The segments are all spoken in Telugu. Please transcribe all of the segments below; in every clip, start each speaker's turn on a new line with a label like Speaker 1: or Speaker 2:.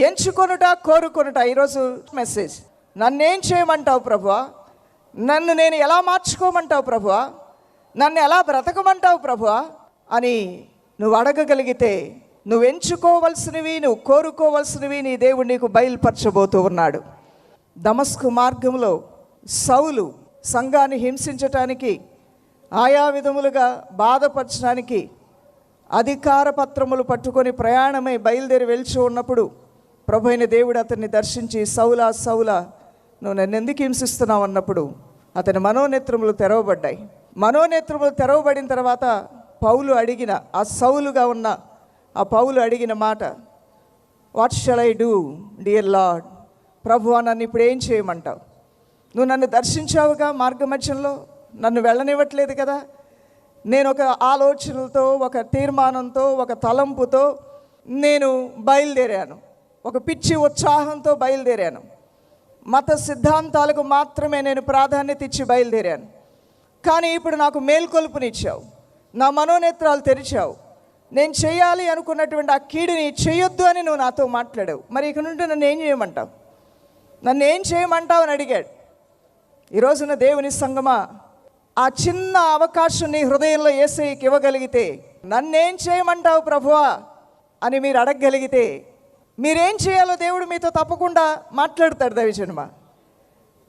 Speaker 1: ఎంచుకొనుట కోరుకొనుట ఈరోజు మెసేజ్. నన్నేం చేయమంటావు ప్రభువా? నన్ను నేను ఎలా మార్చుకోమంటావు ప్రభువా? నన్ను ఎలా బ్రతకమంటావు ప్రభువా? అని నువ్వు అడగగలిగితే నువ్వు ఎంచుకోవలసినవి నువ్వు కోరుకోవలసినవి నీ దేవుడు నీకు బయలుపరచబోతూ ఉన్నాడు. దమస్కు మార్గంలో సౌలు సంఘాన్ని హింసించటానికి ఆయా విధములుగా బాధపరచడానికి అధికార పత్రములు పట్టుకొని ప్రయాణమై బయలుదేరి వెళ్చు ఉన్నప్పుడు ప్రభు అయిన దేవుడు అతన్ని దర్శించి సౌలా సౌలా నువ్వు నన్ను ఎందుకు హింసిస్తున్నావు? అన్నప్పుడు అతని మనోనేత్రములు తెరవబడ్డాయి. మనోనేత్రములు తెరవబడిన తర్వాత పౌలు అడిగిన ఆ సౌలుగా ఉన్న ఆ పౌలు అడిగిన మాట what shall I do dear Lord ప్రభు నన్ను ఇప్పుడు ఏం చేయమంటావు? నువ్వు నన్ను దర్శించావుగా మార్గమధ్యంలో నన్ను వెళ్ళనివ్వట్లేదు కదా? నేను ఒక ఆలోచనలతో ఒక తీర్మానంతో ఒక తలంపుతో నేను బయలుదేరాను. ఒక పిచ్చి ఉత్సాహంతో బయలుదేరాను. మత సిద్ధాంతాలకు మాత్రమే నేను ప్రాధాన్యత ఇచ్చి బయలుదేరాను. కానీ ఇప్పుడు నాకు మేల్కొల్పునిచ్చావు. నా మనోనేత్రాలు తెరిచావు. నేను చేయాలి అనుకున్నటువంటి ఆ కీడుని చేయొద్దు అని నువ్వు నాతో మాట్లాడావు. మరి ఇక నుండి నన్ను ఏం చేయమంటావు? నన్ను ఏం చేయమంటావు అని అడిగాడు. ఈరోజున దేవుని సంగమా ఆ చిన్న అవకాశం నీ హృదయంలో ఏసైకి ఇవ్వగలిగితే నన్నేం చేయమంటావు ప్రభువా అని మీరు అడగగలిగితే మీరేం చేయాలో దేవుడు మీతో తప్పకుండా మాట్లాడతాడు దైవజన్మ.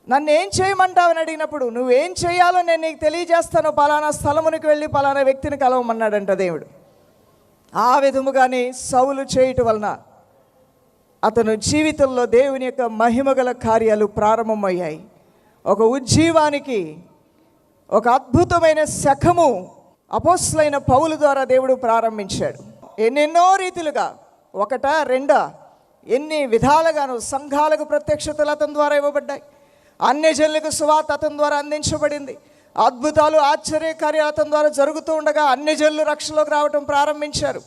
Speaker 1: నన్ను ఏం చేయమంటావు అని అడిగినప్పుడు నువ్వేం చేయాలో నేను నీకు తెలియజేస్తాను పలానా స్థలమునికి వెళ్ళి పలానా వ్యక్తిని కలవమన్నాడంట దేవుడు. ఆ విధముగానే సౌలు చేయటం వలన అతను జీవితంలో దేవుని యొక్క మహిమగల కార్యాలు ప్రారంభమయ్యాయి. ఒక ఉజ్జీవానికి ఒక అద్భుతమైన శఖము అపోస్లైన పౌలు ద్వారా దేవుడు ప్రారంభించాడు. ఎన్నెన్నో రీతిలుగా ఒకటా రెండా? ఎన్ని విధాలుగాను సంఘాలకు ప్రత్యక్షతలు అతని ద్వారా ఇవ్వబడ్డాయి. అన్యజనులకు సువార్త అతని ద్వారా అందించబడింది. అద్భుతాలు ఆశ్చర్యకార్యాలు అతని ద్వారా జరుగుతూ ఉండగా అన్ని జనులు రక్షణలోకి రావటం ప్రారంభించారు.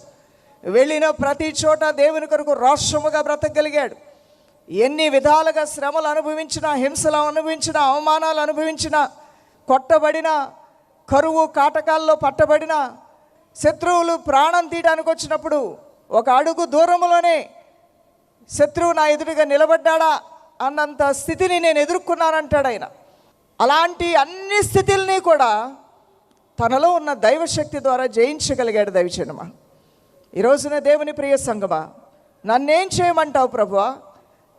Speaker 1: వెళ్ళిన ప్రతి చోట దేవుని కొరకు రాష్ట్రముగా బ్రతకగలిగాడు. ఎన్ని విధాలుగా శ్రమలు అనుభవించిన హింసలు అనుభవించిన అవమానాలు అనుభవించిన కొట్టబడిన కరువు కాటకాల్లో పట్టబడిన శత్రువులు ప్రాణం తీయడానికి వచ్చినప్పుడు ఒక అడుగు దూరంలోనే శత్రువు నా ఎదురుగా నిలబడ్డాడా అన్నంత స్థితిని నేను ఎదుర్కొన్నానంటాడు ఆయన. అలాంటి అన్ని స్థితుల్ని కూడా తనలో ఉన్న దైవశక్తి ద్వారా జయించగలిగాడు దైవచనమా ఈ రోజున దేవుని ప్రియ సంగమా నన్నేం చేయమంటావు ప్రభువా?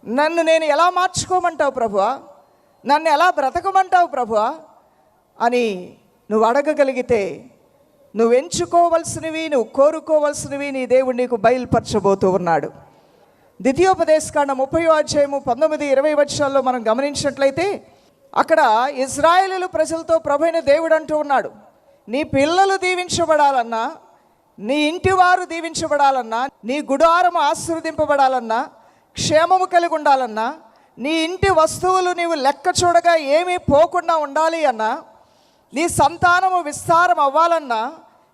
Speaker 1: నన్ను నేను ఎలా మార్చుకోమంటావు ప్రభువా? నన్ను ఎలా బ్రతకమంటావు ప్రభువా? అని నువ్వు అడగగలిగితే నువ్వు ఎంచుకోవలసినవి నువ్వు కోరుకోవలసినవి నీ దేవుడు నీకు బయలుపరచబోతూ ఉన్నాడు. ద్వితీయోపదేశకాండ ముప్పై అధ్యాయము పంతొమ్మిది ఇరవై వర్షాల్లో మనం గమనించినట్లయితే అక్కడ ఇజ్రాయేలు ప్రజలతో ప్రభైన దేవుడు అంటూ ఉన్నాడు. నీ పిల్లలు దీవించబడాలన్నా నీ ఇంటి వారు దీవించబడాలన్నా నీ గుడారం ఆశీర్వదింపబడాలన్నా క్షేమము కలిగి ఉండాలన్నా నీ ఇంటి వస్తువులు నీవు లెక్క చూడగా ఏమీ పోకుండా ఉండాలి అన్నా నీ సంతానము విస్తారం అవ్వాలన్నా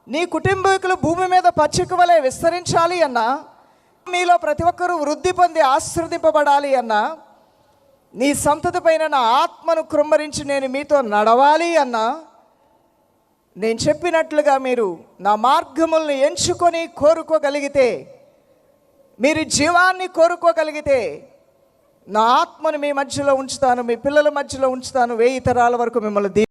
Speaker 1: నీ కుటుంబీకులు భూమి మీద పచ్చిక వలె విస్తరించాలి అన్నా మీలో ప్రతి ఒక్కరూ వృద్ధి పొంది ఆశ్రదింపబడాలి అన్నా నీ సంతతి పైన నా ఆత్మను కృమ్మరించి నేను మీతో నడవాలి అన్నా నేను చెప్పినట్లుగా మీరు నా మార్గములను ఎంచుకొని కోరుకోగలిగితే మీరు జీవాన్ని కోరుకోగలిగితే నా ఆత్మను మీ మధ్యలో ఉంచుతాను మీ పిల్లల మధ్యలో ఉంచుతాను వెయ్యి తరాల వరకు మిమ్మల్ని దీ